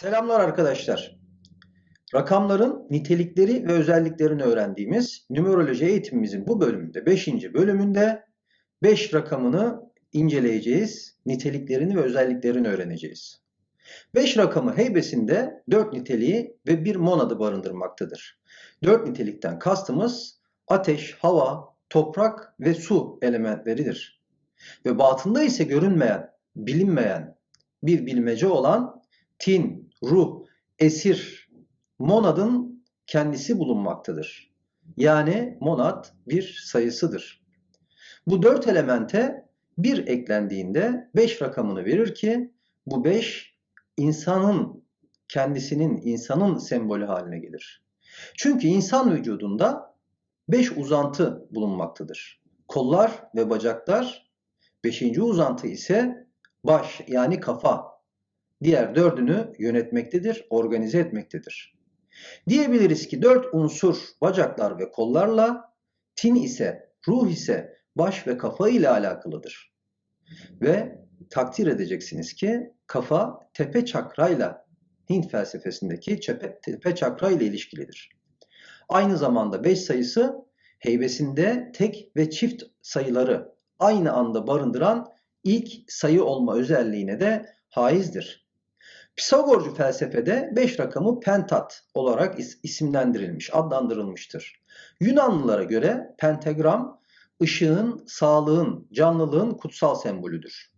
Selamlar arkadaşlar. Rakamların nitelikleri ve özelliklerini öğrendiğimiz numeroloji eğitimimizin bu bölümünde 5. bölümünde 5 rakamını inceleyeceğiz. Niteliklerini ve özelliklerini öğreneceğiz. 5 rakamı heybesinde 4 niteliği ve bir monadı barındırmaktadır. 4 nitelikten kastımız ateş, hava, toprak ve su elementleridir. Ve batında ise görünmeyen, bilinmeyen bir bilmece olan tin, ruh, esir, monadın kendisi bulunmaktadır. Yani monad bir sayısıdır. Bu dört elemente bir eklendiğinde beş rakamını verir ki bu beş insanın kendisinin, insanın sembolü haline gelir. Çünkü insan vücudunda beş uzantı bulunmaktadır. Kollar ve bacaklar, beşinci uzantı ise baş yani kafa, diğer dördünü yönetmektedir, organize etmektedir. Diyebiliriz ki dört unsur bacaklar ve kollarla, tin ise, ruh ise baş ve kafa ile alakalıdır. Ve takdir edeceksiniz ki kafa tepe çakrayla Hint felsefesindeki tepe, tepe çakra ile ilişkilidir. Aynı zamanda 5 sayısı heybesinde tek ve çift sayıları aynı anda barındıran ilk sayı olma özelliğine de haizdir. Pisagorcu felsefede 5 rakamı pentat olarak isimlendirilmiş, adlandırılmıştır. Yunanlılara göre pentagram ışığın, sağlığın, canlılığın kutsal sembolüdür.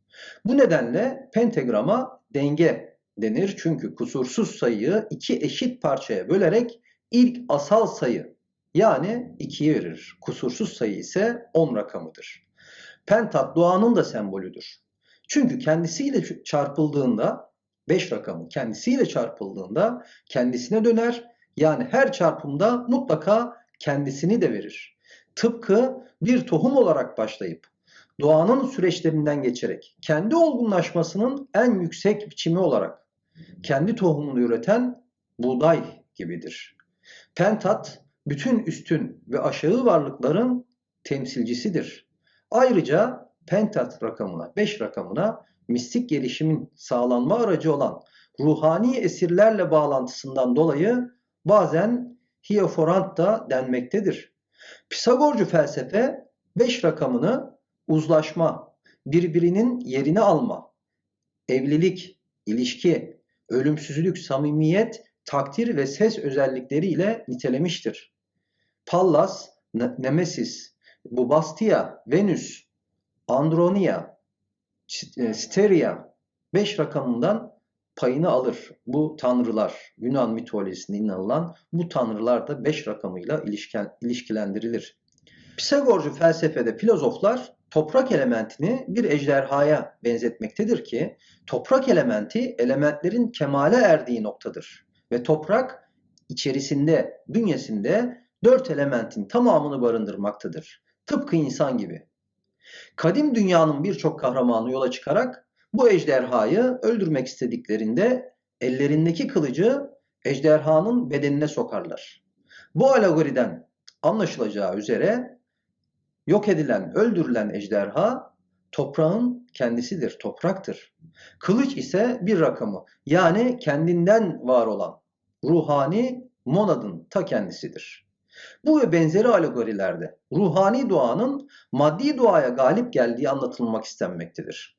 Bu nedenle pentagrama denge denir çünkü kusursuz sayıyı iki eşit parçaya bölerek ilk asal sayı yani 2'yi verir. Kusursuz sayı ise 10 rakamıdır. Pentat doğanın da sembolüdür. Çünkü kendisiyle çarpıldığında 5 rakamı kendisiyle çarpıldığında kendisine döner. Yani her çarpımda mutlaka kendisini de verir. Tıpkı bir tohum olarak başlayıp doğanın süreçlerinden geçerek kendi olgunlaşmasının en yüksek biçimi olarak kendi tohumunu üreten buğday gibidir. Pentat bütün üstün ve aşağı varlıkların temsilcisidir. Ayrıca pentat rakamına, 5 rakamına mistik gelişimin sağlanma aracı olan ruhani esirlerle bağlantısından dolayı bazen hieforant da denmektedir. Pisagorcu felsefe 5 rakamını uzlaşma, birbirinin yerini alma, evlilik, ilişki, ölümsüzlük, samimiyet, takdir ve ses özellikleriyle nitelemiştir. Pallas, Nemesis, Bubastia, Venüs, Andronia, e, Steria 5 rakamından payını alır. Bu tanrılar, Yunan mitolojisinde inanılan bu tanrılar da 5 rakamıyla ilişken, ilişkilendirilir. Pisagorcu felsefede filozoflar toprak elementini bir ejderhaya benzetmektedir ki toprak elementi elementlerin kemale erdiği noktadır. Ve toprak içerisinde, bünyesinde dört elementin tamamını barındırmaktadır. Tıpkı insan gibi. Kadim dünyanın birçok kahramanı yola çıkarak bu ejderhayı öldürmek istediklerinde ellerindeki kılıcı ejderhanın bedenine sokarlar. Bu alegoriden anlaşılacağı üzere yok edilen, öldürülen ejderha toprağın kendisidir, topraktır. Kılıç ise bir rakamı yani kendinden var olan ruhani monadın ta kendisidir. Bu ve benzeri alegorilerde ruhani doğanın maddi doğaya galip geldiği anlatılmak istenmektedir.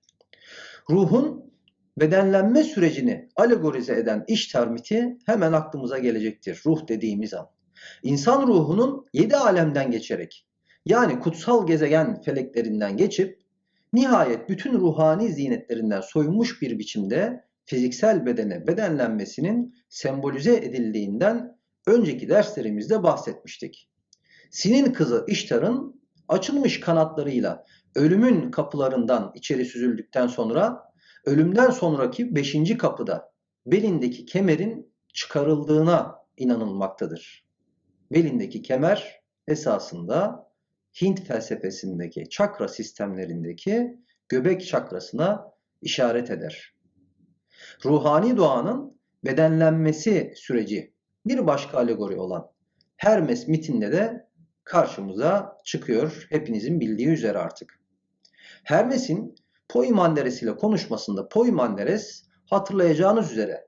Ruhun bedenlenme sürecini alegorize eden iş termiti hemen aklımıza gelecektir ruh dediğimiz an. İnsan ruhunun yedi alemden geçerek yani kutsal gezegen feleklerinden geçip nihayet bütün ruhani zinetlerinden soyunmuş bir biçimde fiziksel bedene bedenlenmesinin sembolize edildiğinden önceki derslerimizde bahsetmiştik. Sin'in kızı İştar'ın açılmış kanatlarıyla ölümün kapılarından içeri süzüldükten sonra ölümden sonraki beşinci kapıda belindeki kemerin çıkarıldığına inanılmaktadır. Belindeki kemer esasında Hint felsefesindeki çakra sistemlerindeki göbek çakrasına işaret eder. Ruhani doğanın bedenlenmesi süreci bir başka alegori olan Hermes mitinde de karşımıza çıkıyor. Hepinizin bildiği üzere artık. Hermes'in Poimanderes ile konuşmasında Poimanderes hatırlayacağınız üzere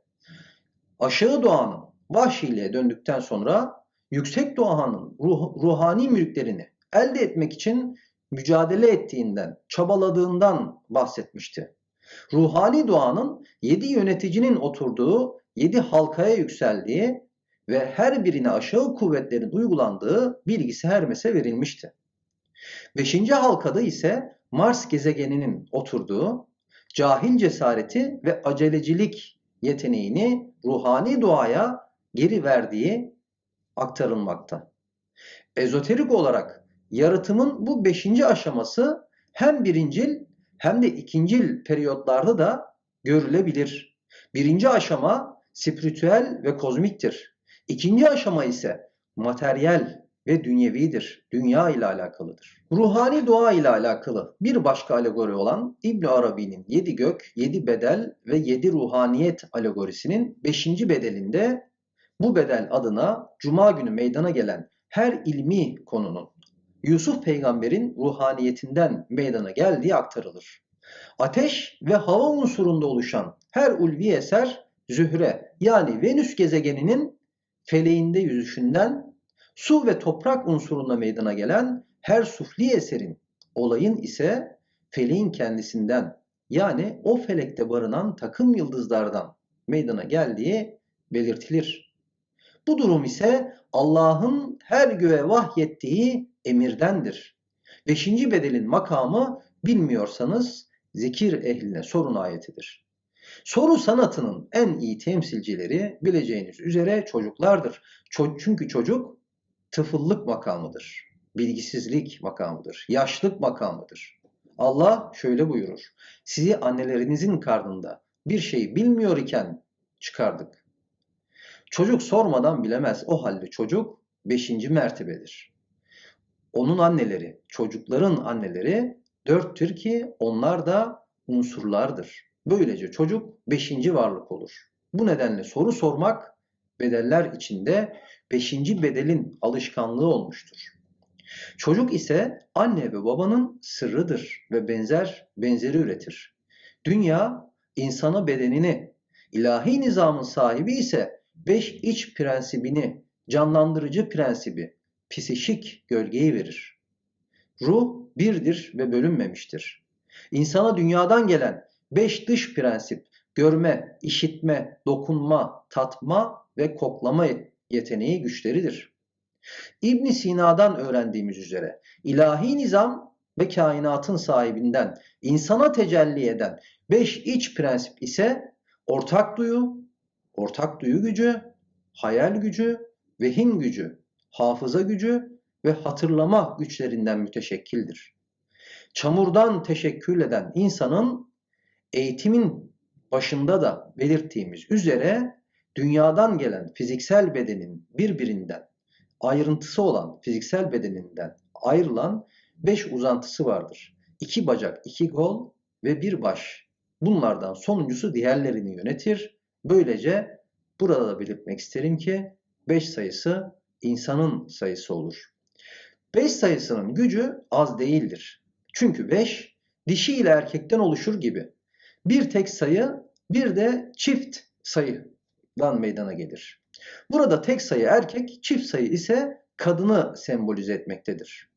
Aşağı doğanın vahşiliğe döndükten sonra yüksek doğanın ruh- ruhani mülklerini elde etmek için mücadele ettiğinden, çabaladığından bahsetmişti. Ruhani doğanın yedi yöneticinin oturduğu, yedi halkaya yükseldiği ve her birine aşağı kuvvetlerin uygulandığı bilgisi Hermes'e verilmişti. Beşinci halkada ise Mars gezegeninin oturduğu, cahil cesareti ve acelecilik yeteneğini ruhani doğaya geri verdiği aktarılmakta. Ezoterik olarak yaratımın bu beşinci aşaması hem birincil hem de ikincil periyotlarda da görülebilir. Birinci aşama spiritüel ve kozmiktir. İkinci aşama ise materyal ve dünyevidir. Dünya ile alakalıdır. Ruhani doğa ile alakalı bir başka alegori olan İbn Arabi'nin yedi gök, yedi bedel ve yedi ruhaniyet alegorisinin beşinci bedelinde bu bedel adına Cuma günü meydana gelen her ilmi konunun Yusuf peygamberin ruhaniyetinden meydana geldiği aktarılır. Ateş ve hava unsurunda oluşan her ulvi eser Zühre yani Venüs gezegeninin feleğinde yüzüşünden su ve toprak unsurunda meydana gelen her sufli eserin olayın ise feleğin kendisinden yani o felekte barınan takım yıldızlardan meydana geldiği belirtilir. Bu durum ise Allah'ın her göğe vahyettiği emirdendir. Beşinci bedelin makamı bilmiyorsanız zikir ehline sorun ayetidir. Soru sanatının en iyi temsilcileri bileceğiniz üzere çocuklardır. Ço- çünkü çocuk tıfıllık makamıdır. Bilgisizlik makamıdır. Yaşlık makamıdır. Allah şöyle buyurur. Sizi annelerinizin karnında bir şey bilmiyor iken çıkardık. Çocuk sormadan bilemez. O halde çocuk beşinci mertebedir. Onun anneleri, çocukların anneleri dörttür ki onlar da unsurlardır. Böylece çocuk beşinci varlık olur. Bu nedenle soru sormak bedeller içinde beşinci bedelin alışkanlığı olmuştur. Çocuk ise anne ve babanın sırrıdır ve benzer benzeri üretir. Dünya insana bedenini, ilahi nizamın sahibi ise beş iç prensibini, canlandırıcı prensibi, psişik gölgeyi verir. Ruh birdir ve bölünmemiştir. İnsana dünyadan gelen beş dış prensip, görme, işitme, dokunma, tatma ve koklama yeteneği güçleridir. İbn Sina'dan öğrendiğimiz üzere ilahi nizam ve kainatın sahibinden insana tecelli eden beş iç prensip ise ortak duyu, ortak duyu gücü, hayal gücü, vehim gücü, hafıza gücü ve hatırlama güçlerinden müteşekkildir. Çamurdan teşekkül eden insanın eğitimin başında da belirttiğimiz üzere dünyadan gelen fiziksel bedenin birbirinden ayrıntısı olan fiziksel bedeninden ayrılan beş uzantısı vardır. İki bacak, iki kol ve bir baş. Bunlardan sonuncusu diğerlerini yönetir. Böylece burada da belirtmek isterim ki 5 sayısı insanın sayısı olur. 5 sayısının gücü az değildir. Çünkü 5 dişi ile erkekten oluşur gibi. Bir tek sayı bir de çift sayıdan meydana gelir. Burada tek sayı erkek, çift sayı ise kadını sembolize etmektedir.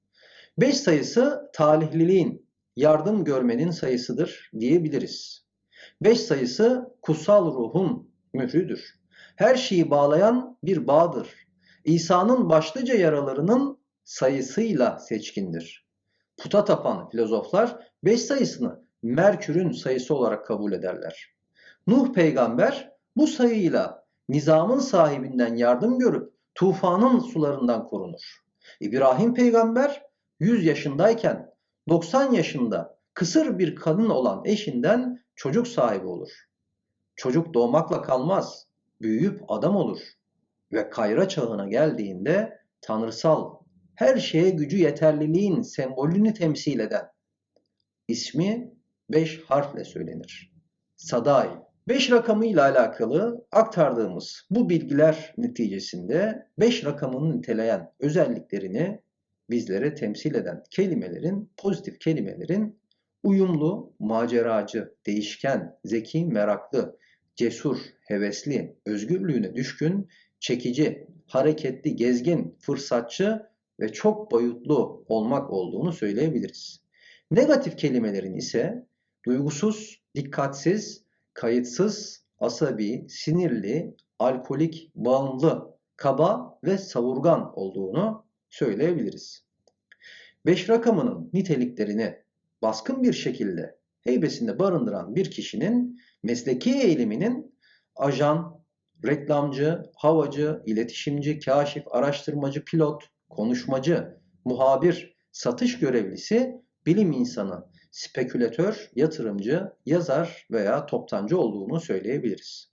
5 sayısı talihliliğin, yardım görmenin sayısıdır diyebiliriz. 5 sayısı kutsal ruhun mührüdür. Her şeyi bağlayan bir bağdır. İsa'nın başlıca yaralarının sayısıyla seçkindir. Puta tapan filozoflar 5 sayısını Merkür'ün sayısı olarak kabul ederler. Nuh peygamber bu sayıyla nizamın sahibinden yardım görüp tufanın sularından korunur. İbrahim peygamber 100 yaşındayken 90 yaşında kısır bir kadın olan eşinden çocuk sahibi olur. Çocuk doğmakla kalmaz, büyüyüp adam olur ve kayra çağına geldiğinde tanrısal, her şeye gücü yeterliliğin sembolünü temsil eden ismi 5 harfle söylenir. Sadai. 5 rakamı ile alakalı aktardığımız bu bilgiler neticesinde 5 rakamını niteleyen özelliklerini bizlere temsil eden kelimelerin, pozitif kelimelerin uyumlu, maceracı, değişken, zeki, meraklı, cesur, hevesli, özgürlüğüne düşkün, çekici, hareketli, gezgin, fırsatçı ve çok boyutlu olmak olduğunu söyleyebiliriz. Negatif kelimelerin ise duygusuz, dikkatsiz, kayıtsız, asabi, sinirli, alkolik, bağımlı, kaba ve savurgan olduğunu söyleyebiliriz. 5 rakamının niteliklerini baskın bir şekilde heybesinde barındıran bir kişinin mesleki eğiliminin ajan, reklamcı, havacı, iletişimci, kaşif, araştırmacı, pilot, konuşmacı, muhabir, satış görevlisi, bilim insanı, spekülatör, yatırımcı, yazar veya toptancı olduğunu söyleyebiliriz.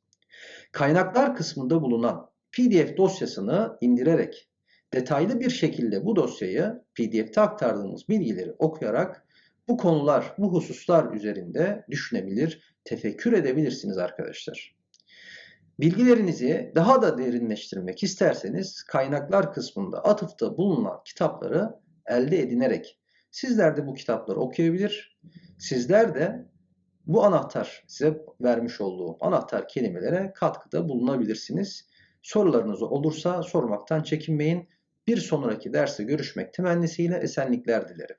Kaynaklar kısmında bulunan PDF dosyasını indirerek detaylı bir şekilde bu dosyayı PDF'te aktardığımız bilgileri okuyarak bu konular, bu hususlar üzerinde düşünebilir, tefekkür edebilirsiniz arkadaşlar. Bilgilerinizi daha da derinleştirmek isterseniz kaynaklar kısmında atıfta bulunan kitapları elde edinerek sizler de bu kitapları okuyabilir. Sizler de bu anahtar size vermiş olduğum anahtar kelimelere katkıda bulunabilirsiniz. Sorularınız olursa sormaktan çekinmeyin. Bir sonraki derste görüşmek temennisiyle esenlikler dilerim.